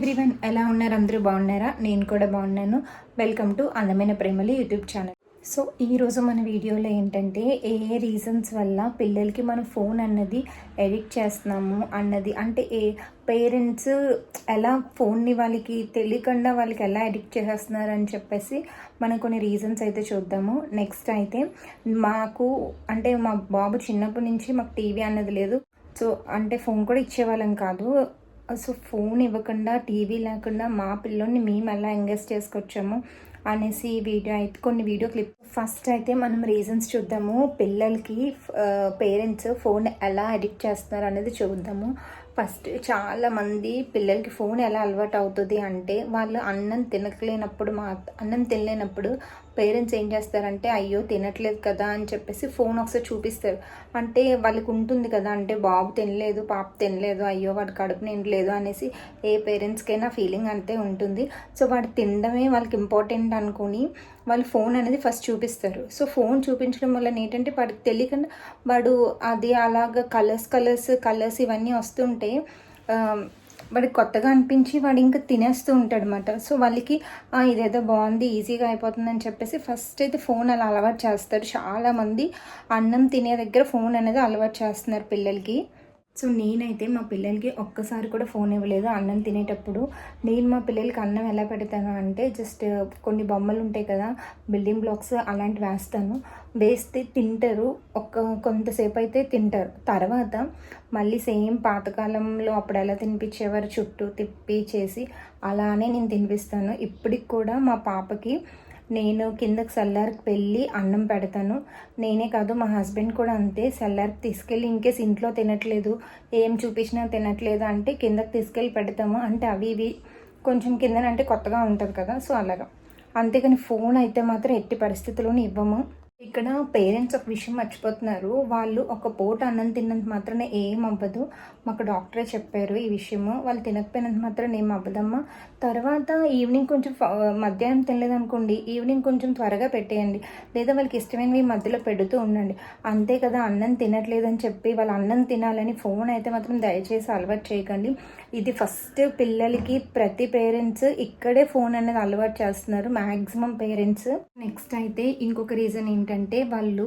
Everyone ఎలా ఉన్నారు? అందరూ బాగున్నారా? నేను కూడా బాగున్నాను. వెల్కమ్ టు అందమైన ప్రేమలు యూట్యూబ్ ఛానల్. సో ఈరోజు మన వీడియోలో ఏంటంటే ఏ ఏ రీజన్స్ వల్ల పిల్లలకి మనం ఫోన్ అన్నది ఎడిక్ట్ చేస్తున్నాము అన్నది అంటే ఏ పేరెంట్స్ ఎలా ఫోన్ని వాళ్ళకి తెలియకుండా వాళ్ళకి ఎలా ఎడిక్ట్ చేసేస్తున్నారు అని చెప్పేసి మనం కొన్ని రీజన్స్ అయితే చూద్దాము. నెక్స్ట్ అయితే మాకు అంటే మా బాబు చిన్నప్పటి నుంచి మాకు టీవీ అన్నది లేదు. సో అంటే ఫోన్ కూడా ఇచ్చేవాళ్ళం కాదు. సో ఫోన్ ఇవ్వకుండా టీవీ లేకుండా మా పిల్లోని మేము ఎలా ఎంగేజ్ చేసుకొచ్చాము అనేసి వీడియో అయితే కొన్ని వీడియో క్లిప్. ఫస్ట్ అయితే మనం రీజన్స్ చూద్దాము. పిల్లలకి పేరెంట్స్ ఫోన్ ఎలా అడిక్ట్ చేస్తున్నారు అనేది చూద్దాము. ఫస్ట్ చాలామంది పిల్లలకి ఫోన్ ఎలా అలవాటు అవుతుంది అంటే వాళ్ళు అన్నం తినకలేనప్పుడు మా అన్నం తినలేనప్పుడు పేరెంట్స్ ఏం చేస్తారంటే అయ్యో తినట్లేదు కదా అని చెప్పేసి ఫోన్ ఒకసారి చూపిస్తారు. అంటే వాళ్ళకి ఉంటుంది కదా అంటే బాబు తినలేదు పాప తినలేదు అయ్యో వాడు కడుపు నిండలేదు అనేసి ఏ పేరెంట్స్కైనా ఫీలింగ్ అంతే ఉంటుంది. సో వాడు తినడమే వాళ్ళకి ఇంపార్టెంట్ అనుకుని వాళ్ళు ఫోన్ అనేది ఫస్ట్ చూపిస్తారు. సో ఫోన్ చూపించడం వల్ల ఏంటంటే వాడికి తెలియకుండా వాడు అది అలాగ కలర్స్ కలర్స్ కలర్స్ ఇవన్నీ వస్తుంటే వాడికి కొత్తగా అనిపించి వాడు ఇంకా తినేస్తూ ఉంటాడు అనమాట సో వాళ్ళకి ఇదేదో బాగుంది ఈజీగా అయిపోతుందని చెప్పేసి ఫస్ట్ అయితే ఫోన్ అలా అలవాటు చేస్తారు. చాలామంది అన్నం తినే దగ్గర ఫోన్ అనేది అలవాటు చేస్తున్నారు పిల్లలకి. సో నేనైతే మా పిల్లలకి ఒక్కసారి కూడా ఫోన్ ఇవ్వలేదు. అన్నం తినేటప్పుడు నేను మా పిల్లలకి అన్నం ఎలా పెడతాను అంటే జస్ట్ కొన్ని బొమ్మలు ఉంటాయి కదా బిల్డింగ్ బ్లాక్స్ అలాంటివి వేస్తాను. వేస్తే తింటారు. ఒక్క కొంతసేపు అయితే తింటారు. తర్వాత మళ్ళీ సేమ్ పాతకాలంలో అప్పుడు ఎలా తినిపించేవారు చుట్టూ తిప్పి చేసి అలానే నేను తినిపిస్తాను. ఇప్పటికి కూడా మా పాపకి నేను కిందకి సెల్లార్కి వెళ్ళి అన్నం పెడతాను. నేనే కాదు మా హస్బెండ్ కూడా అంతే. సెల్లార్కి తీసుకెళ్ళి ఇంకేస్ ఇంట్లో తినట్లేదు ఏం చూపించినా తినట్లేదు అంటే కిందకి తీసుకెళ్ళి పెడతాము. అంటే అవి ఇవి కొంచెం కిందనంటే కొత్తగా ఉంటుంది కదా సో అలాగా. అంతేకాని ఫోన్ అయితే మాత్రం ఎట్టి పరిస్థితుల్లోనూ ఇవ్వము. ఇక్కడ పేరెంట్స్ ఒక విషయం మర్చిపోతున్నారు. వాళ్ళు ఒక పూట అన్నం తిన్నంత మాత్రమే ఏం అవ్వదు. మాకు డాక్టరే చెప్పారు ఈ విషయము. వాళ్ళు తినకపోయినంత మాత్రం ఏం అవ్వదమ్మా. తర్వాత ఈవినింగ్ కొంచెం మధ్యాహ్నం తినలేదనుకోండి. ఈవినింగ్ కొంచెం త్వరగా పెట్టేయండి. లేదా వాళ్ళకి ఇష్టమైనవి మధ్యలో పెడుతూ ఉండండి. అంతే కదా అన్నం తినట్లేదని చెప్పి వాళ్ళు అన్నం తినాలని ఫోన్ అయితే మాత్రం దయచేసి అలవాటు చేయకండి. ఇది ఫస్ట్ పిల్లలకి ప్రతి పేరెంట్స్ ఇక్కడే ఫోన్ అనేది అలవాటు చేస్తున్నారు. Maximum parents. నెక్స్ట్ అయితే ఇంకొక రీజన్ ఏంటంటే వాళ్ళు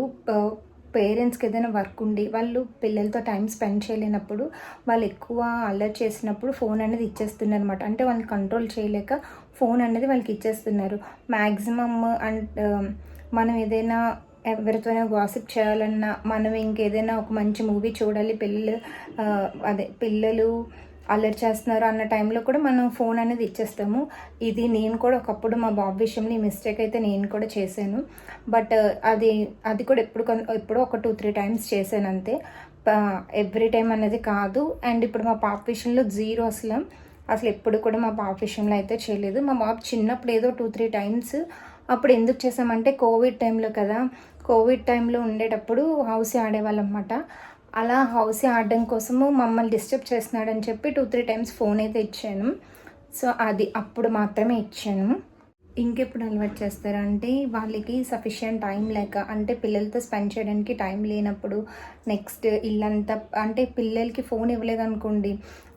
పేరెంట్స్కి ఏదైనా వర్క్ ఉండి వాళ్ళు పిల్లలతో టైం స్పెండ్ చేయలేనప్పుడు వాళ్ళు ఎక్కువ అలర్ట్ చేసినప్పుడు ఫోన్ అనేది ఇచ్చేస్తున్నారు అనమాట అంటే వాళ్ళని కంట్రోల్ చేయలేక ఫోన్ అనేది వాళ్ళకి ఇచ్చేస్తున్నారు. మ్యాక్సిమమ్ అండ్ మనం ఏదైనా ఎవరితోనైనా వాసిప్ చేయాలన్నా మనం ఇంకేదైనా ఒక మంచి మూవీ చూడాలి పిల్లలు అదే పిల్లలు అలర్ట్ చేస్తున్నారు అన్న టైంలో కూడా మనం ఫోన్ అనేది ఇచ్చేస్తాము. ఇది నేను కూడా ఒకప్పుడు మా బాబు విషయంలో ఈ మిస్టేక్ అయితే నేను కూడా చేశాను. బట్ uh, అది అది కూడా ఎప్పుడు ఎప్పుడో ఒక టూ త్రీ టైమ్స్ చేశాను అంతే. ఎవ్రీ టైం అనేది కాదు. అండ్ ఇప్పుడు మా పాప విషయంలో జీరో అసలు. అసలు ఎప్పుడు కూడా మా పాప విషయంలో అయితే చేయలేదు. మా బాబు చిన్నప్పుడు ఏదో టూ త్రీ టైమ్స్ అప్పుడు ఎందుకు చేసామంటే కోవిడ్ టైంలో కదా. కోవిడ్ టైంలో ఉండేటప్పుడు హౌస్ ఆడేవాళ్ళం అనమాట అలా హౌస్ ఆడడం కోసము మమ్మల్ని డిస్టర్బ్ చేస్తున్నాడని చెప్పి టూ త్రీ టైమ్స్ ఫోన్ అయితే ఇచ్చాను. సో అది అప్పుడు మాత్రమే ఇచ్చాను. ఇంకెప్పుడు అలవాటు చేస్తారంటే వాళ్ళకి సఫిషియంట్ టైం లేక అంటే పిల్లలతో స్పెండ్ చేయడానికి టైం లేనప్పుడు నెక్స్ట్ ఇల్లంతా అంటే పిల్లలకి ఫోన్ ఇవ్వలేదనుకోండి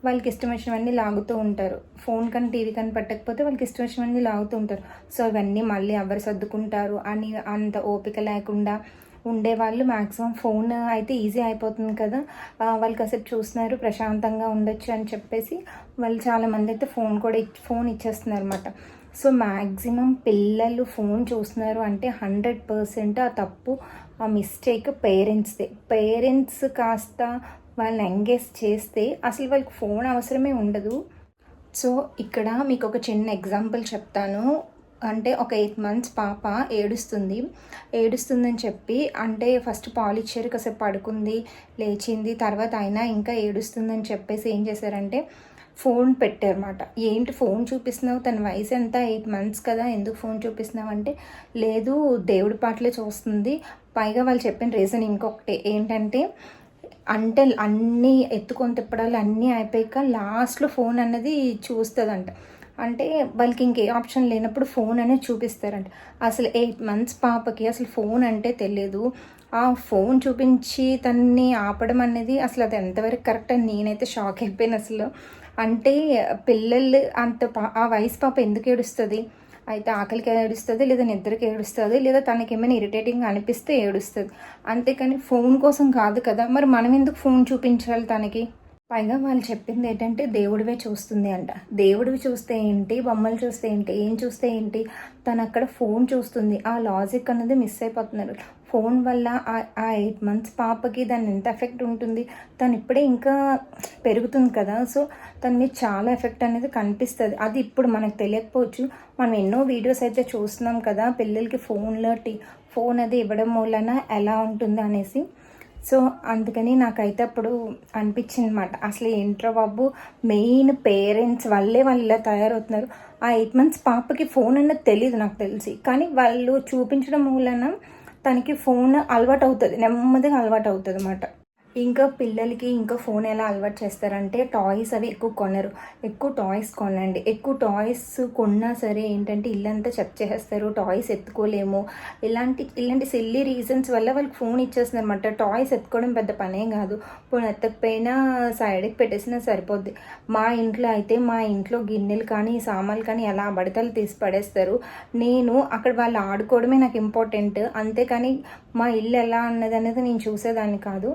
వాళ్ళకి ఇష్టం వచ్చినవన్నీ లాగుతూ ఉంటారు. ఫోన్ కానీ టీవీ కానీ పట్టకపోతే వాళ్ళకి ఇష్టం వచ్చినవన్నీ లాగుతూ ఉంటారు. సో అవన్నీ మళ్ళీ ఎవరు సర్దుకుంటారు అని అంత ఓపిక లేకుండా ఉండేవాళ్ళు. మ్యాక్సిమం ఫోన్ అయితే ఈజీ అయిపోతుంది కదా. వాళ్ళు కాసేపు చూస్తున్నారు ప్రశాంతంగా ఉండొచ్చు అని చెప్పేసి వాళ్ళు చాలామంది అయితే ఫోన్ కూడా ఫోన్ ఇచ్చేస్తున్నారు అనమాట సో మ్యాక్సిమం పిల్లలు ఫోన్ చూస్తున్నారు అంటే హండ్రెడ్ పర్సెంట్ ఆ తప్పు ఆ మిస్టేక్ పేరెంట్స్దే. పేరెంట్స్ కాస్త వాళ్ళని ఎంగేజ్ చేస్తే అసలు వాళ్ళకి ఫోన్ అవసరమే ఉండదు. సో ఇక్కడ మీకు ఒక చిన్న ఎగ్జాంపుల్ చెప్తాను. అంటే ఒక ఎయిట్ మంత్స్ పాప ఏడుస్తుంది. ఏడుస్తుందని చెప్పి అంటే ఫస్ట్ పాలు ఇచ్చారు కాసేపు పడుకుంది లేచింది తర్వాత అయినా ఇంకా ఏడుస్తుందని చెప్పేసి ఏం చేశారంటే ఫోన్ పెట్టారన్నమాట. ఏంటి ఫోన్ చూపిస్తున్నావు? తన వయసు ఎంత? ఎయిట్ మంత్స్ కదా ఎందుకు ఫోన్ చూపిస్తున్నావు అంటే లేదు దేవుడి పాటలే చూస్తుంది. పైగా వాళ్ళు చెప్పిన రీజన్ ఇంకొకటి ఏంటంటే అంటే అన్నీ ఎత్తుకొని తిప్పడాలు అన్నీ అయిపోయాక లాస్ట్లో ఫోన్ అన్నది చూస్తుందంట. అంటే వాళ్ళకి ఇంకే ఆప్షన్ లేనప్పుడు ఫోన్ అనేది చూపిస్తారంట. అసలు ఎయిట్ మంత్స్ పాపకి అసలు ఫోన్ అంటే తెలియదు ఆ ఫోన్ చూపించి తన్ని ఆపడం అనేది అసలు అది ఎంతవరకు కరెక్ట్ అని నేనైతే షాక్ అయిపోయాను అసలు. అంటే పిల్లలు అంత పా- ఆ వయసు పాప ఎందుకు ఏడుస్తుంది? అయితే ఆకలికి ఏడుస్తుంది లేదా నిద్రకి ఏడుస్తుంది లేదా తనకి ఏమైనా ఇరిటేటింగ్ అనిపిస్తే ఏడుస్తుంది. అంతేకాని ఫోన్ కోసం కాదు కదా మరి మనం ఎందుకు ఫోన్ చూపించాలి తనకి? పైగా వాళ్ళు చెప్పింది ఏంటంటే దేవుడివే చూస్తుంది అంట. దేవుడివి చూస్తే ఏంటి? బొమ్మలు చూస్తే ఏంటి? ఏం చూస్తే ఏంటి? తను అక్కడ ఫోన్ చూస్తుంది. ఆ లాజిక్ అనేది మిస్ అయిపోతున్నారు. ఫోన్ వల్ల ఆ- ఎయిట్ మంత్స్ పాపకి దాని ఎంత ఎఫెక్ట్ ఉంటుంది? తను ఇప్పుడే ఇంకా పెరుగుతుంది కదా. సో తన మీద చాలా ఎఫెక్ట్ అనేది కనిపిస్తుంది. అది ఇప్పుడు మనకు తెలియకపోవచ్చు. మనం ఎన్నో వీడియోస్ అయితే చూస్తున్నాం కదా పిల్లలకి ఫోన్లో టీ ఫోన్ అది ఇవ్వడం వలన ఎలా ఉంటుంది అనేసి. సో అందుకని నాకైతే అప్పుడు అనిపించింది అనమాట అసలు ఏంట్రా బాబు మెయిన్ పేరెంట్స్ వాళ్ళే వాళ్ళు ఇలా తయారవుతున్నారు. ఆ ఎయిట్ మంత్స్ పాపకి ఫోన్ అన్నది తెలియదు నాకు తెలిసి. కానీ వాళ్ళు చూపించడం మూలన తనకి ఫోన్ అలవాటు అవుతుంది నెమ్మదిగా అలవాటు అవుతుంది అన్నమాట ఇంకా పిల్లలకి ఇంకా ఫోన్ ఎలా అలవాటు చేస్తారంటే టాయ్స్ అవి ఎక్కువ కొనరు. ఎక్కువ టాయ్స్ కొనండి. ఎక్కువ టాయ్స్ కొన్నా సరే ఏంటంటే ఇల్లంతా చెక్ చేసేస్తారు. టాయ్స్ ఎత్తుకోలేము. ఇలాంటి ఇలాంటి సిల్లీ రీజన్స్ వల్ల వాళ్ళకి ఫోన్ ఇచ్చేస్తున్నారు అనమాట టాయ్స్ ఎత్తుకోవడం పెద్ద పనే కాదు. పోనీ ఎత్తకపోయినా సైడ్కి పెట్టేసినా సరిపోద్ది. మా ఇంట్లో అయితే మా ఇంట్లో గిన్నెలు కానీ సామాన్లు కానీ ఎలా బడతలు తీసి పడేస్తారు. నేను అక్కడ వాళ్ళు ఆడుకోవడమే నాకు ఇంపార్టెంట్ అంతేకాని మా ఇల్లు ఎలా అన్నది అనేది నేను చూసేదాన్ని కాదు.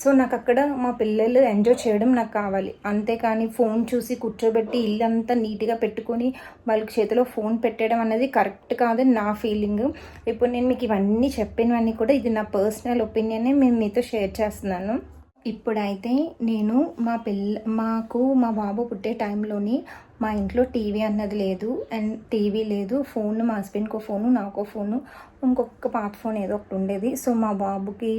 సో నాకు అక్కడ మా పిల్లలు ఎంజాయ్ చేయడం నాకు కావాలి అంతేకాని ఫోన్ చూసి కూర్చోబెట్టి ఇల్లు అంతా నీట్గా పెట్టుకొని వాళ్ళకి చేతిలో ఫోన్ పెట్టడం అనేది కరెక్ట్ కాదని నా ఫీలింగ్. ఇప్పుడు నేను మీకు ఇవన్నీ చెప్పినవన్నీ కూడా ఇది నా పర్సనల్ ఒపీనియనే మేము మీతో షేర్ చేస్తున్నాను. ఇప్పుడైతే నేను మా పిల్ల మాకు మా బాబు పుట్టే టైంలోని మా ఇంట్లో టీవీ అన్నది లేదు. అండ్ టీవీ లేదు ఫోన్ మా హస్బెండ్కో ఫోను నాకో ఫోను ఇంకొక పాత ఫోన్ ఏదో ఒకటి ఉండేది. సో మా బాబుకి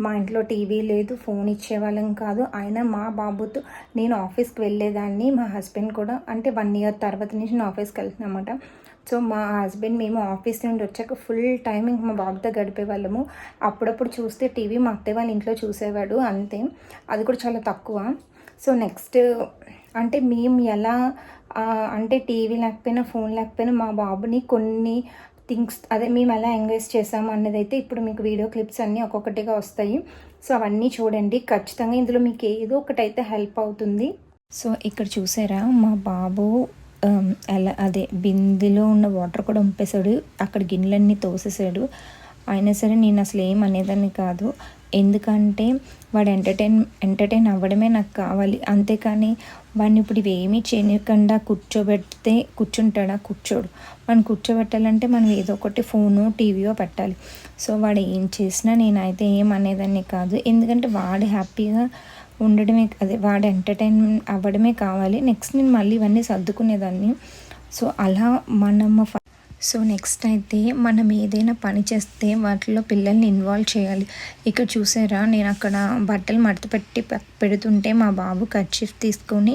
మా ఇంట్లో టీవీ లేదు ఫోన్ ఇచ్చేవాళ్ళం కాదు. అయినా మా బాబుతో నేను ఆఫీస్కి వెళ్ళేదాన్ని మా హస్బెండ్ కూడా. అంటే వన్ ఇయర్ తర్వాత నుంచి నేను ఆఫీస్కి వెళ్తున్నామాట సో మా హస్బెండ్ మేము ఆఫీస్ నుండి వచ్చాక ఫుల్ టైం మా బాబుతో గడిపే వాళ్ళము అప్పుడప్పుడు చూస్తే టీవీ మా అత్తయ్య వాళ్ళ ఇంట్లో చూసేవాడు అంతే. అది కూడా చాలా తక్కువ. సో నెక్స్ట్ అంటే మేము ఎలా అంటే టీవీ లేకపోయినా ఫోన్ లేకపోయినా మా బాబుని కొన్ని థింగ్స్ అదే మేము ఎలా ఎంగేజ్ చేసాము అన్నది అయితే ఇప్పుడు మీకు వీడియో క్లిప్స్ అన్నీ ఒక్కొక్కటిగా వస్తాయి. సో అవన్నీ చూడండి. ఖచ్చితంగా ఇందులో మీకు ఏదో ఒకటి అయితే హెల్ప్ అవుతుంది. సో ఇక్కడ చూసారా మా బాబు ఎలా అదే బిందెలో ఉన్న వాటర్ కూడా ఉంపేశాడు. అక్కడ గిన్నెలన్నీ తోసేసాడు అయినా సరే నేను అసలు ఏం అనేదాన్ని కాదు. ఎందుకంటే వాడు ఎంటర్టైన్ ఎంటర్టైన్ అవ్వడమే నాకు కావాలి. అంతేకాని వాడిని ఇప్పుడు ఇవేమీ చేయకుండా కూర్చోబెడితే కూర్చుంటాడా? కూర్చోడు. వాడిని కూర్చోబెట్టాలంటే మనం ఏదో ఒకటి ఫోను టీవీయో పెట్టాలి. సో వాడు ఏం చేసినా నేనైతే ఏం అనేదాన్ని కాదు. ఎందుకంటే వాడు హ్యాపీగా ఉండడమే అదే వాడు ఎంటర్టైన్ అవ్వడమే కావాలి. నెక్స్ట్ నేను మళ్ళీ ఇవన్నీ సర్దుకునేదాన్ని. సో అలా మనము సో నెక్స్ట్ అయితే మనం ఏదైనా పని చేస్తే వాటిలో పిల్లల్ని ఇన్వాల్వ్ చేయాలి. ఇక్కడ చూసారా? నేను అక్కడ బట్టలు మడత పెట్టి పెడుతుంటే మా బాబు కర్చీఫ్ తీసుకొని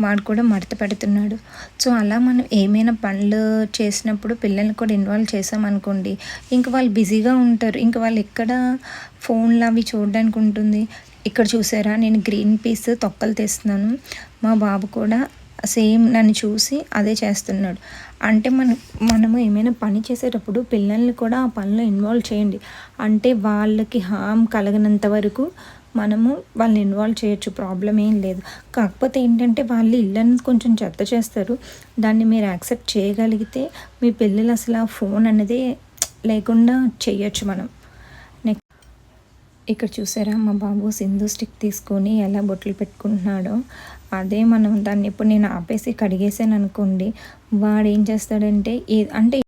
వాడు కూడా మడత పెడుతున్నాడు. సో అలా మనం ఏమైనా పనులు చేసినప్పుడు పిల్లల్ని కూడా ఇన్వాల్వ్ చేసామనుకోండి ఇంక వాళ్ళు బిజీగా ఉంటారు. ఇంక వాళ్ళు ఎక్కడ ఫోన్లు అవి చూడడానికి ఉంటుంది. ఇక్కడ చూసారా నేను గ్రీన్ పీస్ తొక్కలు తెస్తున్నాను. మా బాబు కూడా సేమ్ నన్ను చూసి అదే చేస్తున్నాడు. అంటే మన మనము ఏమైనా పని చేసేటప్పుడు పిల్లల్ని కూడా ఆ పనిలో ఇన్వాల్వ్ చేయండి. అంటే వాళ్ళకి హామ్ కలగనంత వరకు మనము వాళ్ళని ఇన్వాల్వ్ చేయొచ్చు ప్రాబ్లం ఏం లేదు. కాకపోతే ఏంటంటే వాళ్ళు ఇళ్ళని కొంచెం చెత్త చేస్తారు. దాన్ని మీరు యాక్సెప్ట్ చేయగలిగితే మీ పిల్లలు అసలు ఆ ఫోన్ అనేది లేకుండా చేయొచ్చు మనం. నెక్స్ట్ ఇక్కడ చూసారా మా బాబు సింధు స్టిక్ తీసుకొని ఎలా బొట్లు పెట్టుకుంటున్నాడో. అదే మనం దాన్ని ఇప్పుడు నేను ఆపేసి కడిగేసాను అనుకోండి వాడు ఏం చేస్తాడంటే ఏ అంటే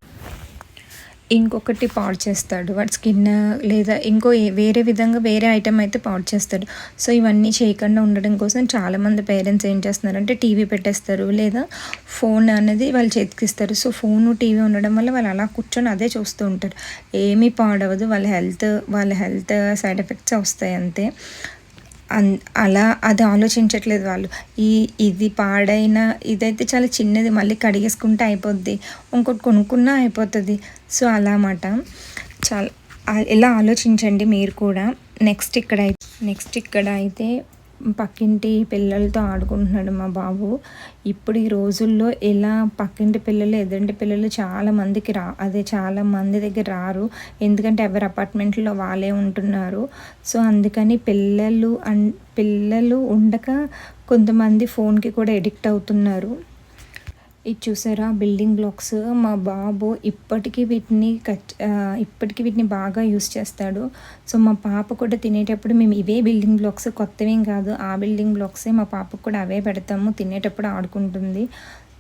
ఇంకొకటి పాడు చేస్తాడు. వాడి స్కిన్ లేదా ఇంకో వేరే విధంగా వేరే ఐటెం అయితే పాడు చేస్తాడు. సో ఇవన్నీ చేయకుండా ఉండడం కోసం చాలామంది పేరెంట్స్ ఏం చేస్తున్నారంటే టీవీ పెట్టేస్తారు లేదా ఫోన్ అనేది వాళ్ళు చేతికిస్తారు సో ఫోన్ టీవీ ఉండడం వల్ల వాళ్ళు అలా కూర్చొని అదే చూస్తూ ఉంటారు. ఏమీ పాడవదు. వాళ్ళ హెల్త్ వాళ్ళ హెల్త్ సైడ్ ఎఫెక్ట్స్ వస్తాయి అంతే. అలా అది ఆలోచించట్లేదు వాళ్ళు. ఈ ఇది పాడైన ఇదైతే చాలా చిన్నది మళ్ళీ కడిగేసుకుంటే అయిపోద్ది ఇంకోటి కొనుక్కున్నా అయిపోతుంది. సో అలా మాట చాలా ఎలా ఇలా ఆలోచించండి మీరు కూడా. నెక్స్ట్ ఇక్కడ నెక్స్ట్ ఇక్కడ అయితే పక్కింటి పిల్లలతో ఆడుకుంటున్నాడు మా బాబు. ఇప్పుడు ఈ రోజుల్లో ఇలా పక్కింటి పిల్లలు ఎదురింటి పిల్లలు చాలా మందికి రా అదే చాలా మంది దగ్గర రారు. ఎందుకంటే ఎవరి అపార్ట్మెంట్లో వాళ్ళే ఉంటున్నారు. సో అందుకని పిల్లలు అన్ పిల్లలు ఉండక కొంతమంది ఫోన్కి కూడా ఎడిక్ట్ అవుతున్నారు. ఇది చూసారా? బిల్డింగ్ బ్లాక్స్ మా బాబు ఇప్పటికీ వీటిని కచ్ ఇప్పటికీ వీటిని బాగా యూస్ చేస్తాడు. సో మా పాప కూడా తినేటప్పుడు మేము ఇవే బిల్డింగ్ బ్లాక్స్ కొత్తవేం కాదు. ఆ బిల్డింగ్ బ్లాక్సే మా పాపకు కూడా అవే పెడతాము తినేటప్పుడు ఆడుకుంటుంది.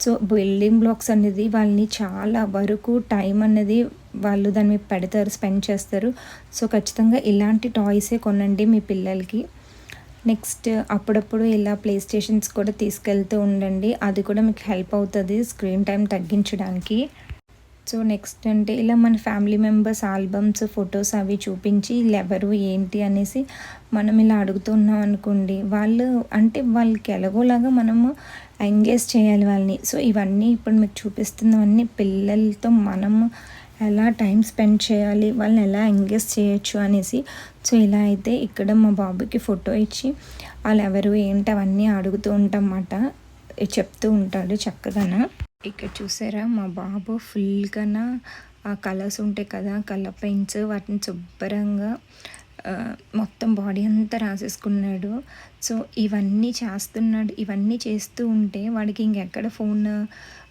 సో బిల్డింగ్ బ్లాక్స్ అనేది వాళ్ళని చాలా వరకు టైం అనేది వాళ్ళు దాన్ని పెడతారు స్పెండ్ చేస్తారు. సో ఖచ్చితంగా ఇలాంటి టాయ్సే కొనండి మీ పిల్లలకి. నెక్స్ట్ అప్పుడప్పుడు ఇలా ప్లే స్టేషన్స్ కూడా తీసుకెళ్తూ ఉండండి. అది కూడా మీకు హెల్ప్ అవుతుంది స్క్రీన్ టైం తగ్గించడానికి. సో నెక్స్ట్ అంటే ఇలా మన ఫ్యామిలీ మెంబర్స్ ఆల్బమ్స్ ఫొటోస్ అవి చూపించి వీళ్ళు ఎవరు ఏంటి అనేసి మనం ఇలా అడుగుతున్నాం అనుకోండి. వాళ్ళు అంటే వాళ్ళకి ఎలాగోలాగా మనము ఎంగేజ్ చేయాలి వాళ్ళని. సో ఇవన్నీ ఇప్పుడు మీకు చూపిస్తున్నవన్నీ పిల్లలతో మనము ఎలా టైం స్పెండ్ చేయాలి వాళ్ళని ఎలా ఎంగేజ్ చేయొచ్చు అనేసి. సో ఇలా అయితే ఇక్కడ మా బాబుకి ఫోటో ఇచ్చి వాళ్ళు ఎవరు ఏంటి అవన్నీ అడుగుతూ ఉంటామన్నమాట చెప్తూ ఉంటాడు చక్కగాన. ఇక్కడ చూసారా మా బాబు ఫుల్గా ఆ కలర్స్ ఉంటాయి కదా కలర్ పెయింట్స్ వాటిని శుభ్రంగా మొత్తం బాడీ అంతా రాసేసుకున్నాడు. సో ఇవన్నీ చేస్తున్నాడు ఇవన్నీ చేస్తూ ఉంటే వాడికి ఇంకెక్కడ ఫోన్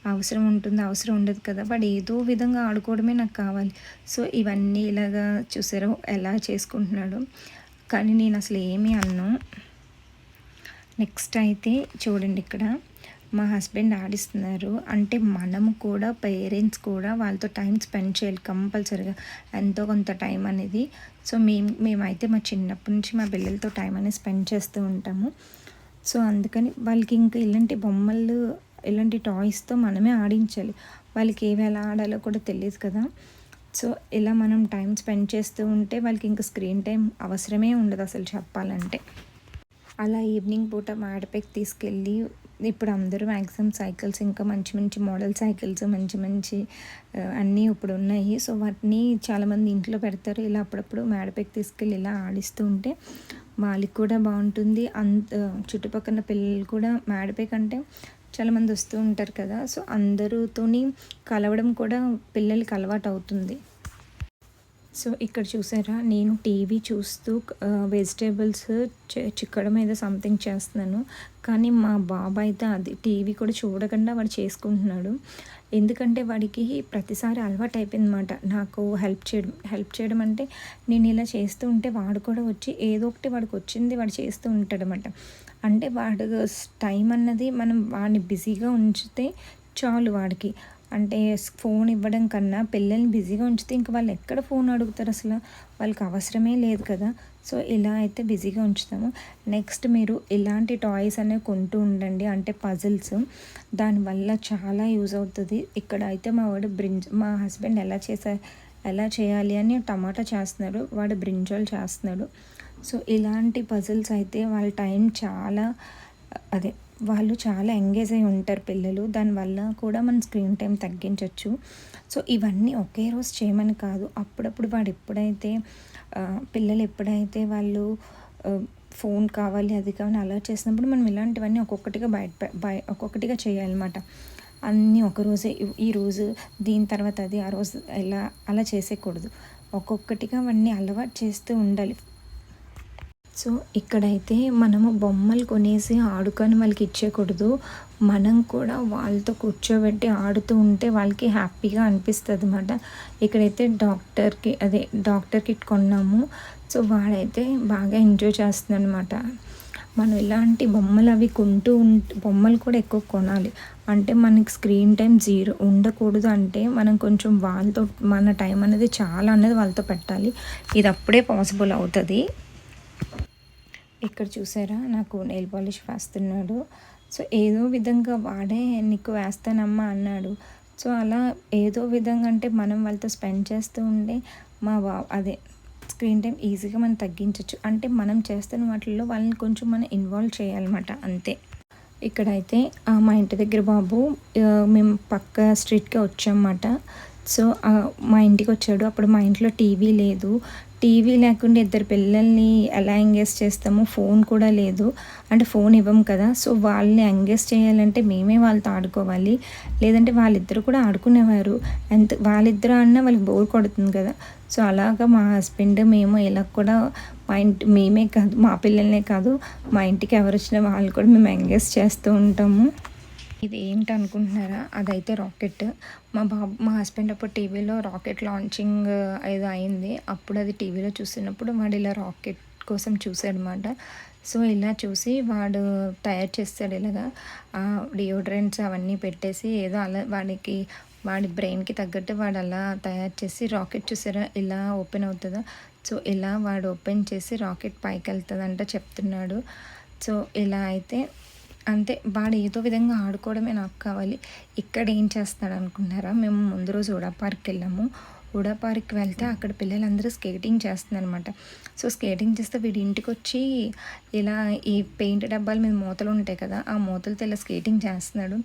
అవసరం ఉంటుంది అవసరం ఉండదు కదా. వాడు ఏదో విధంగా ఆడుకోవడమే నాకు కావాలి. సో ఇవన్నీ ఇలాగా చూసారో? ఎలా చేసుకుంటున్నాడు? కానీ నేను అసలు ఏమీ అన్నా. నెక్స్ట్ అయితే చూడండి ఇక్కడ. మా హస్బెండ్ ఆడిస్తున్నారు. అంటే మనము కూడా పేరెంట్స్ కూడా వాళ్ళతో టైం స్పెండ్ చేయాలి కంపల్సరీగా. ఎంతో కొంత టైం అనేది. సో మేము మేమైతే మా చిన్నప్పటి నుంచి మా పిల్లలతో టైం అనేది స్పెండ్ చేస్తూ ఉంటాము. సో అందుకని వాళ్ళకి ఇంకా ఇలాంటి బొమ్మలు ఇలాంటి టాయ్స్తో మనమే ఆడించాలి. వాళ్ళకి ఏవి ఎలా ఆడాలో కూడా తెలియదు కదా. సో ఇలా మనం టైం స్పెండ్ చేస్తూ ఉంటే వాళ్ళకి ఇంకా స్క్రీన్ టైం అవసరమే ఉండదు అసలు చెప్పాలంటే. అలా ఈవినింగ్ పూట మాడపైకి తీసుకెళ్ళి ఇప్పుడు అందరూ మ్యాక్సిమం సైకిల్స్ ఇంకా మంచి మంచి మోడల్ సైకిల్స్ మంచి మంచి అన్నీ ఇప్పుడు ఉన్నాయి. సో వాటిని చాలామంది ఇంట్లో పెడతారు. ఇలా అప్పుడప్పుడు మేడపైకి తీసుకెళ్ళి ఇలా ఆడిస్తూ ఉంటే వాళ్ళకి కూడా బాగుంటుంది. అంత చుట్టుపక్కల పిల్లలు కూడా మేడపై కంటే చాలామంది వస్తూ ఉంటారు కదా సో అందరితోని కలవడం కూడా పిల్లలకి అలవాటు అవుతుంది సో ఇక్కడ చూసారా నేను టీవీ చూస్తూ వెజిటేబుల్స్ చిక్కడం మీద సంథింగ్ చేస్తున్నాను. కానీ మా బాబాయ్ అయితే అది టీవీ కూడా చూడకుండా వాడు చేసుకుంటున్నాడు. ఎందుకంటే వాడికి ప్రతిసారి అలవాటు అయిపోయిందన్నమాట నాకు హెల్ప్ చేయడం హెల్ప్ చేయడం అంటే నేను ఇలా చేస్తూ ఉంటే వాడు కూడా వచ్చి ఏదో ఒకటి వాడికి వచ్చింది వాడు చేస్తూ ఉంటాడనమాట అంటే వాడు టైం అన్నది మనం వాడిని బిజీగా ఉంచితే చాలు వాడికి. అంటే ఫోన్ ఇవ్వడం కన్నా పిల్లల్ని బిజీగా ఉంచితే ఇంకా వాళ్ళు ఎక్కడ ఫోన్ అడుగుతారు అసలు? వాళ్ళకి అవసరమే లేదు కదా. సో ఇలా అయితే బిజీగా ఉంచుతాము. నెక్స్ట్ మీరు ఇలాంటి టాయ్స్ అనేవి కొంటూ ఉండండి. అంటే పజిల్స్. దానివల్ల చాలా యూజ్ అవుతుంది. ఇక్కడ అయితే మా వాడు బ్రింజ్ మా హస్బెండ్ ఎలా చేసా ఎలా చేయాలి అని టమాటా చేస్తున్నాడు. వాడు బ్రింజాల్ చేస్తున్నాడు. సో ఇలాంటి పజిల్స్ అయితే వాళ్ళ టైం చాలా అదే వాళ్ళు చాలా ఎంగేజ్ అయి ఉంటారు పిల్లలు. దానివల్ల కూడా మన స్క్రీన్ టైం తగ్గించవచ్చు సో ఇవన్నీ ఒకే రోజు చేయమని కాదు. అప్పుడప్పుడు వాడు ఎప్పుడైతే పిల్లలు ఎప్పుడైతే వాళ్ళు ఫోన్ కావాలి అది కావాలి అలా చేసినప్పుడు మనం ఇలాంటివన్నీ ఒక్కొక్కటిగా బయట బయ ఒక్కొక్కటిగా చేయాలన్నమాట. అన్నీ ఒకరోజే ఈరోజు ఈ రోజు దీని తర్వాత అది ఆ రోజు ఎలా అలా చేసేయకూడదు. ఒక్కొక్కటిగా అవన్నీ అలవాటు చేస్తూ ఉండాలి. సో ఇక్కడైతే మనము బొమ్మలు కొనేసి ఆడుకొని వాళ్ళకి ఇచ్చేయకూడదు. మనం కూడా వాళ్ళతో కూర్చోబెట్టి ఆడుతూ ఉంటే వాళ్ళకి హ్యాపీగా అనిపిస్తుంది అనమాట ఇక్కడైతే డాక్టర్కి అదే డాక్టర్ కిట్ కొన్నాము. సో వాడైతే బాగా ఎంజాయ్ చేస్తుంది అనమాట మనం ఇలాంటి బొమ్మలు అవి కొంటూ ఉంటే బొమ్మలు కూడా ఎక్కువ కొనాలి. అంటే మనకి స్క్రీన్ టైం జీరో ఉండకూడదు అంటే మనం కొంచెం వాళ్ళతో మన టైం అనేది చాలా అనేది వాళ్ళతో పెట్టాలి. ఇది అప్పుడే పాసిబుల్ అవుతుంది. ఇక్కడ చూసారా? నాకు నెయిల్ పాలిష్ వేస్తున్నాడు. సో ఏదో విధంగా వాడే నీకు వేస్తానమ్మా అన్నాడు. సో అలా ఏదో విధంగా అంటే మనం వాళ్ళతో స్పెండ్ చేస్తూ ఉండే మా బా అదే స్క్రీన్ టైం ఈజీగా మనం తగ్గించవచ్చు అంటే మనం చేస్తున్న వాటిల్లో వాళ్ళని కొంచెం మనం ఇన్వాల్వ్ చేయాలన్నమాట అంతే. ఇక్కడైతే మా ఇంటి దగ్గర బాబు మేము పక్క స్ట్రీట్కి వచ్చామన్నమాట. సో మా ఇంటికి వచ్చాడు అప్పుడు మా ఇంట్లో టీవీ లేదు. టీవీ లేకుండా ఇద్దరు పిల్లల్ని ఎలా ఎంగేజ్ చేస్తాము ఫోన్ కూడా లేదు. అంటే ఫోన్ ఇవ్వం కదా. సో వాళ్ళని ఎంగేజ్ చేయాలంటే మేమే వాళ్ళతో ఆడుకోవాలి. లేదంటే వాళ్ళిద్దరు కూడా ఆడుకునేవారు. ఎంత వాళ్ళిద్దరు ఆడినా వాళ్ళకి బోర్ కొడుతుంది కదా. సో అలాగా మా హస్బెండ్ మేము ఇలా కూడా మా ఇంటి మేమే కాదు మా పిల్లలనే కాదు మా ఇంటికి ఎవరు వచ్చినా వాళ్ళు కూడా మేము ఎంగేజ్ చేస్తూ ఉంటాము. ఇది ఏంటి అనుకుంటున్నారా అదైతే రాకెట్. మా బాబు మా హస్బెండ్ అప్పుడు టీవీలో రాకెట్ లాంచింగ్ ఏదో అయింది. అప్పుడు అది టీవీలో చూసినప్పుడు వాడు ఇలా రాకెట్ కోసం చూసాడనమాట సో ఇలా చూసి వాడు తయారు చేస్తాడు ఇలాగా. డియోడ్రెంట్స్ అవన్నీ పెట్టేసి ఏదో అలా వాడికి వాడి బ్రెయిన్కి తగ్గట్టు వాడు అలా తయారు చేసి రాకెట్ చూసారా? ఇలా ఓపెన్ అవుతుందా? సో ఇలా వాడు ఓపెన్ చేసి రాకెట్ పైకి వెళ్తుందంట చెప్తున్నాడు. సో ఇలా అయితే అంతే వాడు ఏదో విధంగా ఆడుకోవడమే నాకు కావాలి. ఇక్కడ ఏం చేస్తాడు అనుకున్నారా? మేము ముందు రోజు ఉడా పార్క్ వెళ్ళాము. హుడా పార్క్కి వెళ్తే అక్కడ పిల్లలందరూ స్కేటింగ్ చేస్తుందనమాట సో స్కేటింగ్ చేస్తే వీడి ఇంటికి వచ్చి ఇలా ఈ పెయింట్ డబ్బాల మీద మూతలు ఉంటాయి కదా ఆ మూతలతో ఇలా స్కేటింగ్ చేస్తున్నాడు.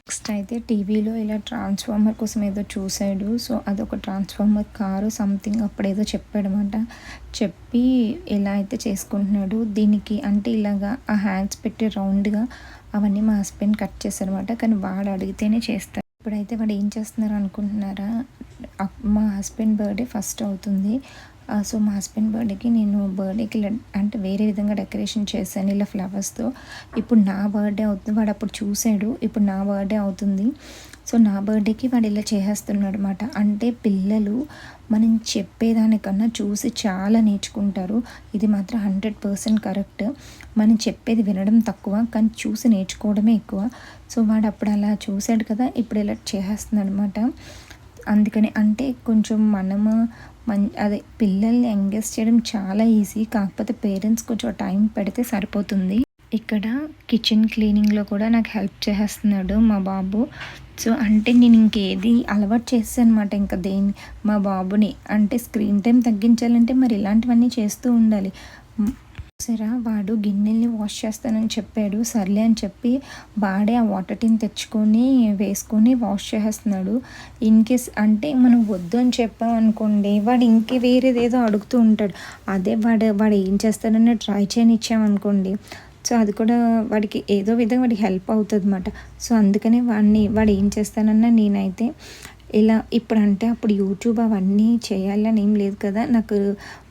నెక్స్ట్ అయితే టీవీలో ఇలా ట్రాన్స్ఫార్మర్ కోసం ఏదో చూసాడు సో అదొక ట్రాన్స్ఫార్మర్ కారు సంథింగ్ అప్పుడు ఏదో చెప్పాడనమాట చెప్పి ఇలా అయితే చేసుకుంటున్నాడు. దీనికి అంటే ఇలాగా ఆ హ్యాండ్స్ పెట్టి రౌండ్గా అవన్నీ మా హస్బెండ్ కట్ చేశారనమాట కానీ వాడు అడిగితేనే చేస్తాడు. ఇప్పుడైతే వాడు ఏం చేస్తున్నారు అనుకుంటున్నారా మా హస్బెండ్ బర్త్డే ఫస్ట్ అవుతుంది. సో మా హస్బెండ్ బర్త్డేకి నేను బర్త్డేకి అంటే వేరే విధంగా డెకరేషన్ చేశాను ఇలా ఫ్లవర్స్తో ఇప్పుడు నా బర్త్డే అవుతుంది వాడు అప్పుడు చూసాడు ఇప్పుడు నా బర్త్డే అవుతుంది. సో నా బర్త్డేకి వాడు ఇలా చేసేస్తున్నాడు అనమాట అంటే పిల్లలు మనం చెప్పేదానికన్నా చూసి చాలా నేర్చుకుంటారు. ఇది మాత్రం హండ్రెడ్ పర్సెంట్ కరెక్ట్ మనం చెప్పేది వినడం తక్కువ కానీ చూసి నేర్చుకోవడమే ఎక్కువ. సో వాడు అప్పుడు అలా చూశాడు కదా ఇప్పుడు ఇలా చేసేస్తున్నాడు అనమాట అందుకని అంటే కొంచెం మనము మన్ అదే పిల్లల్ని ఎంగేజ్ చేయడం చాలా ఈజీ. కాకపోతే పేరెంట్స్ కొంచెం టైం పెడితే సరిపోతుంది. ఇక్కడ కిచెన్ క్లీనింగ్లో కూడా నాకు హెల్ప్ చేస్తున్నాడు మా బాబు. సో అంటే నేను ఇంకేది అలవాటు చేస్తాను అనమాట ఇంకా దేని మా బాబుని అంటే స్క్రీన్ టైం తగ్గించాలంటే మరి ఇలాంటివన్నీ చేస్తూ ఉండాలి. సరే వాడు గిన్నెల్ని వాష్ చేస్తానని చెప్పాడు. సర్లే అని చెప్పి వాడే ఆ వాటర్ టిన్ తెచ్చుకొని వేసుకొని వాష్ చేస్తున్నాడు. ఇన్ కేస్ అంటే మనం వద్దు అని చెప్పామనుకోండి వాడు ఇంకే వేరేదేదో అడుగుతూ ఉంటాడు. అదే వాడు వాడు ఏం చేస్తాడని ట్రై చేయని ఇచ్చామనుకోండి సో అది కూడా వాడికి ఏదో విధంగా వాడికి హెల్ప్ అవుతుంది అనమాట సో అందుకనే వాడిని వాడు ఏం చేస్తానన్నా నేనైతే ఇలా ఇప్పుడు అంటే అప్పుడు యూట్యూబ్ అవన్నీ చేయాలని ఏం లేదు కదా. నాకు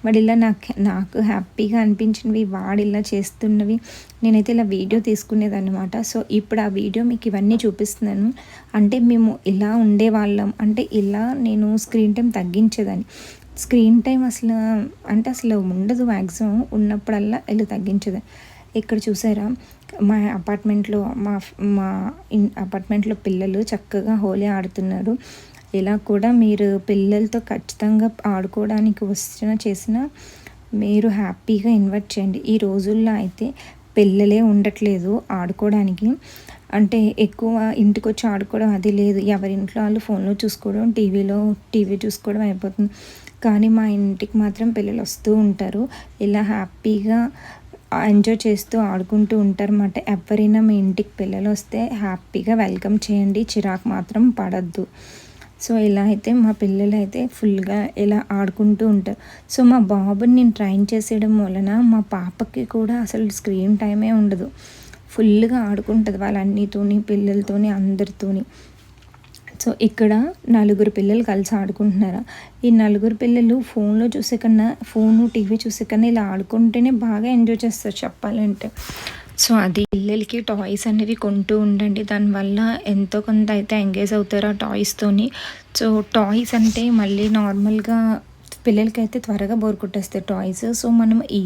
వాడు ఇలా నాకు నాకు హ్యాపీగా అనిపించినవి వాడు ఇలా చేస్తున్నవి నేనైతే ఇలా వీడియో తీసుకునేదన్నమాట. సో ఇప్పుడు ఆ వీడియో మీకు ఇవన్నీ చూపిస్తున్నాను. అంటే మేము ఇలా ఉండేవాళ్ళం. అంటే ఇలా నేను స్క్రీన్ టైం తగ్గించేదాన్ని. స్క్రీన్ టైం అసలు అంటే అసలు ఉండదు మ్యాక్సిమం ఉన్నప్పుడల్లా ఇలా తగ్గించేదాన్ని. ఇక్కడ చూసారా? మా అపార్ట్మెంట్లో మా మా అపార్ట్మెంట్లో పిల్లలు చక్కగా హోలీ ఆడుతున్నారు. ఇలా కూడా మీరు పిల్లలతో ఖచ్చితంగా ఆడుకోవడానికి వచ్చిన చేసిన మీరు హ్యాపీగా ఇన్వైట్ చేయండి. ఈ రోజుల్లో అయితే పిల్లలే ఉండట్లేదు ఆడుకోవడానికి. అంటే ఎక్కువ ఇంటికి వచ్చి ఆడుకోవడం అది లేదు. ఎవరింట్లో వాళ్ళు ఫోన్లో చూసుకోవడం టీవీలో టీవీ చూసుకోవడం అయిపోతుంది. కానీ మా ఇంటికి మాత్రం పిల్లలు వస్తూ ఉంటారు. ఇలా హ్యాపీగా ఎంజాయ్ చేస్తూ ఆడుకుంటూ ఉంటారన్నమాట. ఎవరైనా మీ ఇంటికి పిల్లలు వస్తే హ్యాపీగా వెల్కమ్ చేయండి చిరాకు మాత్రం పడద్దు. సో ఇలా అయితే మా పిల్లలు అయితే ఫుల్గా ఇలా ఆడుకుంటూ ఉంటారు. సో మా బాబుని నేను ట్రైన్ చేసేయడం వలన మా పాపకి కూడా అసలు స్క్రీన్ టైమే ఉండదు. ఫుల్గా ఆడుకుంటుంది వాళ్ళన్నితోని పిల్లలతోని అందరితోని. సో ఇక్కడ నలుగురు పిల్లలు కలిసి ఆడుకుంటున్నారు? ఈ నలుగురు పిల్లలు ఫోన్లో చూసే కన్నా ఫోను టీవీ చూసే కన్నా ఇలా ఆడుకుంటేనే బాగా ఎంజాయ్ చేస్తారు చెప్పాలంటే. సో అది పిల్లలకి టాయ్స్ అనేవి కొంటూ ఉండండి. దానివల్ల ఎంతో కొంత అయితే ఎంగేజ్ అవుతారు ఆ టాయ్స్తోని సో టాయ్స్ అంటే మళ్ళీ నార్మల్గా పిల్లలకి అయితే త్వరగా బోర్ కొట్టేస్తాయి టాయ్స్. సో మనం ఈ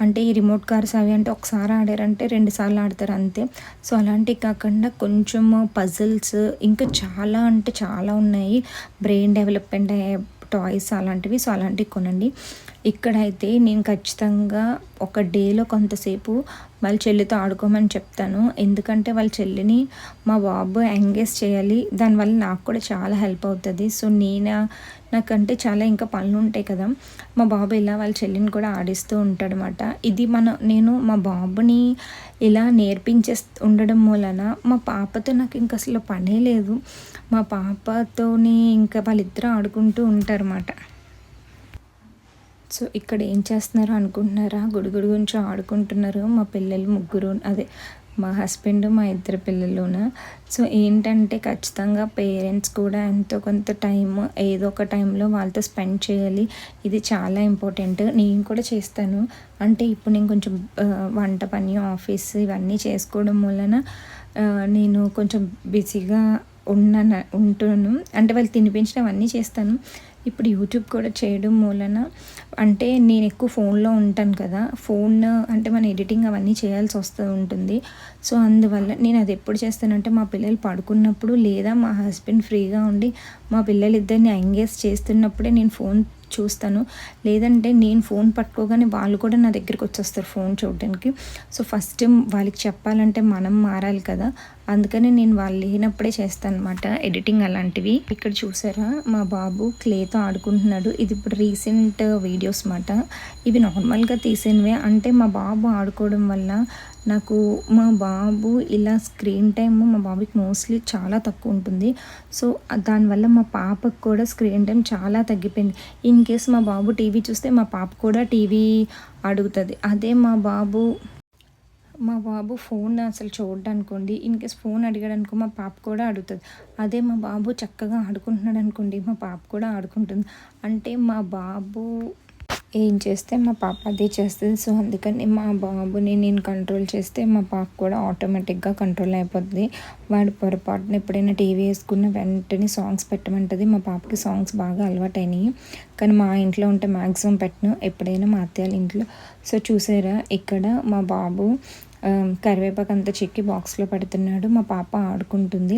అంటే ఈ రిమోట్ కార్స్ అవి అంటే ఒకసారి ఆడారంటే రెండు సార్లు ఆడతారు అంతే. సో అలాంటివి కాకుండా కొంచెం పజిల్స్ ఇంకా చాలా అంటే చాలా ఉన్నాయి. బ్రెయిన్ డెవలప్మెంట్ అయ్యే టాయ్స్ అలాంటివి. సో అలాంటివి కొనండి. ఇక్కడైతే నేను ఖచ్చితంగా ఒక డేలో కొంతసేపు వాళ్ళ చెల్లితో ఆడుకోమని చెప్తాను. ఎందుకంటే వాళ్ళ చెల్లిని మా బాబు ఎంగేజ్ చేయాలి. దానివల్ల నాకు కూడా చాలా హెల్ప్ అవుతుంది. సో నేను నాకంటే చాలా ఇంకా పనులు ఉంటాయి కదా. మా బాబు ఇలా వాళ్ళ చెల్లిని కూడా ఆడిస్తూ ఉంటాడనమాట ఇది మన నేను మా బాబుని ఇలా నేర్పించే ఉండడం మూలన మా పాపతో నాకు ఇంకా అసలు పనే లేదు. మా పాపతోని ఇంకా వాళ్ళిద్దరూ ఆడుకుంటూ ఉంటారన్నమాట. సో ఇక్కడ ఏం చేస్తున్నారు అనుకుంటున్నారా? గుడి గుడి గురించి ఆడుకుంటున్నారు మా పిల్లలు ముగ్గురు. అదే మా హస్బెండ్ మా ఇద్దరు పిల్లలున. సో ఏంటంటే ఖచ్చితంగా పేరెంట్స్ కూడా ఎంతో కొంత టైం ఏదో ఒక టైంలో వాళ్ళతో స్పెండ్ చేయాలి. ఇది చాలా ఇంపార్టెంట్. నేను కూడా చేస్తాను. అంటే ఇప్పుడు నేను కొంచెం వంట పని ఆఫీస్ ఇవన్నీ చేసుకోవడం వలన నేను కొంచెం బిజీగా ఉన్నాను ఉంటున్నాను. అంటే వాళ్ళు తినిపించినవన్నీ చేస్తాను. ఇప్పుడు యూట్యూబ్ కూడా చేయడం మూలన అంటే నేను ఎక్కువ ఫోన్లో ఉంటాను కదా ఫోన్ అంటే మన ఎడిటింగ్ అవన్నీ చేయాల్సి వస్తూ ఉంటుంది. సో అందువల్ల నేను అది ఎప్పుడు చేస్తానంటే మా పిల్లలు పడుకున్నప్పుడు లేదా మా హస్బెండ్ ఫ్రీగా ఉండి మా పిల్లలు ఇద్దరిని ఎంగేజ్ చేస్తున్నప్పుడే నేను ఫోన్ చూస్తాను. లేదంటే నేను ఫోన్ పట్టుకోగానే వాళ్ళు కూడా నా దగ్గరికి వచ్చేస్తారు ఫోన్ చూడడానికి. సో ఫస్ట్ వాళ్ళకి చెప్పాలంటే మనం మారాలి కదా. అందుకని నేను వాళ్ళు లేనప్పుడే చేస్తాను అనమాట ఎడిటింగ్ అలాంటివి. ఇక్కడ చూసారా? మా బాబు క్లేతో ఆడుకుంటున్నాడు. ఇది ఇప్పుడు రీసెంట్ వీడియోస్ మాట. ఇవి నార్మల్గా తీసినవే. అంటే మా బాబు ఆడుకోవడం వల్ల నాకు మా బాబు ఇలా స్క్రీన్ టైమ్ మా బాబుకి మోస్ట్లీ చాలా తక్కువ ఉంటుంది. సో దానివల్ల మా పాపకు కూడా స్క్రీన్ టైం చాలా తగ్గిపోయింది. ఇన్ కేస్ మా బాబు టీవీ చూస్తే మా పాప కూడా టీవీ అడుగుతుంది అదే మా బాబు మా బాబు ఫోన్ అసలు చూడడానుకోండి ఇన్ కేస్ ఫోన్ అడిగాడు అనుకో మా పాప కూడా అడుగుతుంది. అదే మా బాబు చక్కగా ఆడుకుంటున్నాడు అనుకోండి మా పాప కూడా ఆడుకుంటుంది. అంటే మా బాబు ఏం చేస్తే మా పాప అదే చేస్తుంది. సో అందుకని మా బాబుని నేను కంట్రోల్ చేస్తే మా పాప కూడా ఆటోమేటిక్గా కంట్రోల్ అయిపోతుంది వాడు పొరపాటున ఎప్పుడైనా టీవీ వేసుకున్న వెంటనే సాంగ్స్ పెట్టమంటుంది. మా పాపకి సాంగ్స్ బాగా అలవాటైనాయి. కానీ మా ఇంట్లో ఉంటే మ్యాక్సిమం పెట్టను. ఎప్పుడైనా మా అత్తయ్య ఇంట్లో. సో చూసారా? ఇక్కడ మా బాబు కరివేపాకు అంతా చెక్కి బాక్స్లో పెడుతున్నాడు. మా పాప ఆడుకుంటుంది.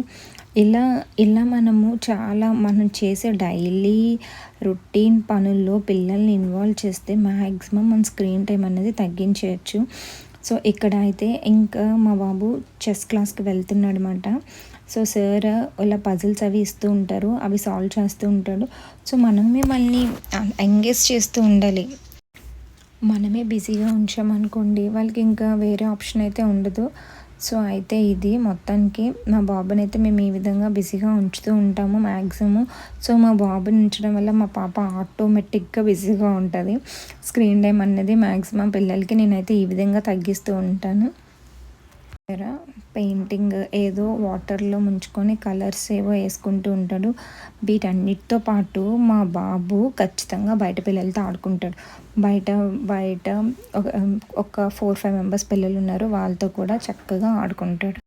ఇలా ఇలా మనము చాలా మనం చేసే డైలీ రొటీన్ పనుల్లో పిల్లల్ని ఇన్వాల్వ్ చేస్తే మ్యాక్సిమం మన స్క్రీన్ టైం అనేది తగ్గించేయచ్చు. సో ఇక్కడ అయితే ఇంకా మా బాబు చెస్ క్లాస్కి వెళ్తున్నాడు అనమాట సో సార్ ఇలా పజిల్స్ అవి ఇస్తూ ఉంటారు. అవి సాల్వ్ చేస్తూ ఉంటాడు. సో మనమే మళ్ళీ ఎంగేజ్ చేస్తూ ఉండాలి. మనమే బిజీగా ఉంచామనుకోండి వాళ్ళకి ఇంకా వేరే ఆప్షన్ అయితే ఉండదు. సో అయితే ఇది మొత్తానికి మా బాబుని అయితే మేము ఈ విధంగా బిజీగా ఉంచుతూ ఉంటాము మ్యాక్సిమం సో మా బాబుని ఉంచడం వల్ల మా పాప ఆటోమేటిక్గా బిజీగా ఉంటుంది. స్క్రీన్ టైం అనేది మ్యాక్సిమం పిల్లలకి నేనైతే ఈ విధంగా తగ్గిస్తూ ఉంటాను. పెయింటింగ్ ఏదో వాటర్లో ముంచుకొని కలర్స్ ఏవో వేసుకుంటూ ఉంటాడు. వీటన్నిటితో పాటు మా బాబు ఖచ్చితంగా బయట పిల్లలతో ఆడుకుంటాడు. బయట బయట ఒక ఒక ఫోర్ ఫైవ్ మెంబర్స్ పిల్లలు ఉన్నారు. వాళ్ళతో కూడా చక్కగా ఆడుకుంటాడు.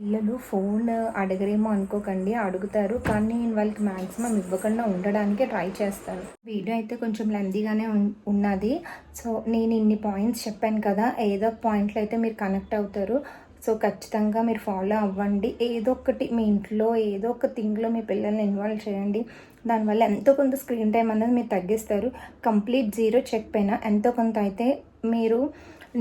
పిల్లలు ఫోన్ అడగరేమో అనుకోకండి అడుగుతారు. కానీ నేను వాళ్ళకి మ్యాక్సిమం ఇవ్వకుండా ఉండడానికి ట్రై చేస్తాను. వీడియో అయితే కొంచెం లెందీగానే ఉన్నది. సో నేను ఇన్ని పాయింట్స్ చెప్పాను కదా ఏదో పాయింట్లు పాయింట్లో అయితే మీరు కనెక్ట్ అవుతారు. సో ఖచ్చితంగా మీరు ఫాలో అవ్వండి. ఏదో ఒకటి మీ ఇంట్లో ఏదో ఒక థింగ్లో మీ పిల్లల్ని ఇన్వాల్వ్ చేయండి. దానివల్ల ఎంతో కొంత స్క్రీన్ టైం అనేది మీరు తగ్గిస్తారు. కంప్లీట్ జీరో చెక్ పైన ఎంతో కొంత అయితే మీరు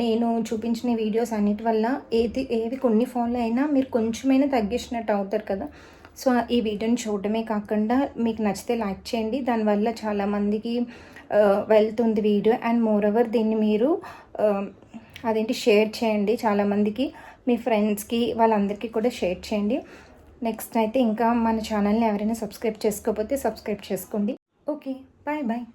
నేను చూపించిన వీడియోస్ అన్నిటి వల్ల ఏది ఏవి కొన్ని ఫాలో అయినా మీరు కొంచెమైనా తగ్గించినట్టు అవుతారు కదా. సో ఈ వీడియోని చూడటమే కాకుండా మీకు నచ్చితే లైక్ చేయండి. దానివల్ల చాలామందికి వెళ్తుంది వీడియో. అండ్ మోర్ ఓవర్ దీన్ని మీరు అదేంటి షేర్ చేయండి చాలామందికి మీ ఫ్రెండ్స్కి వాళ్ళందరికీ కూడా షేర్ చేయండి. నెక్స్ట్ అయితే ఇంకా మన ఛానల్ని ఎవరైనా సబ్స్క్రైబ్ చేసుకోకపోతే సబ్స్క్రైబ్ చేసుకోండి. Okay bye bye.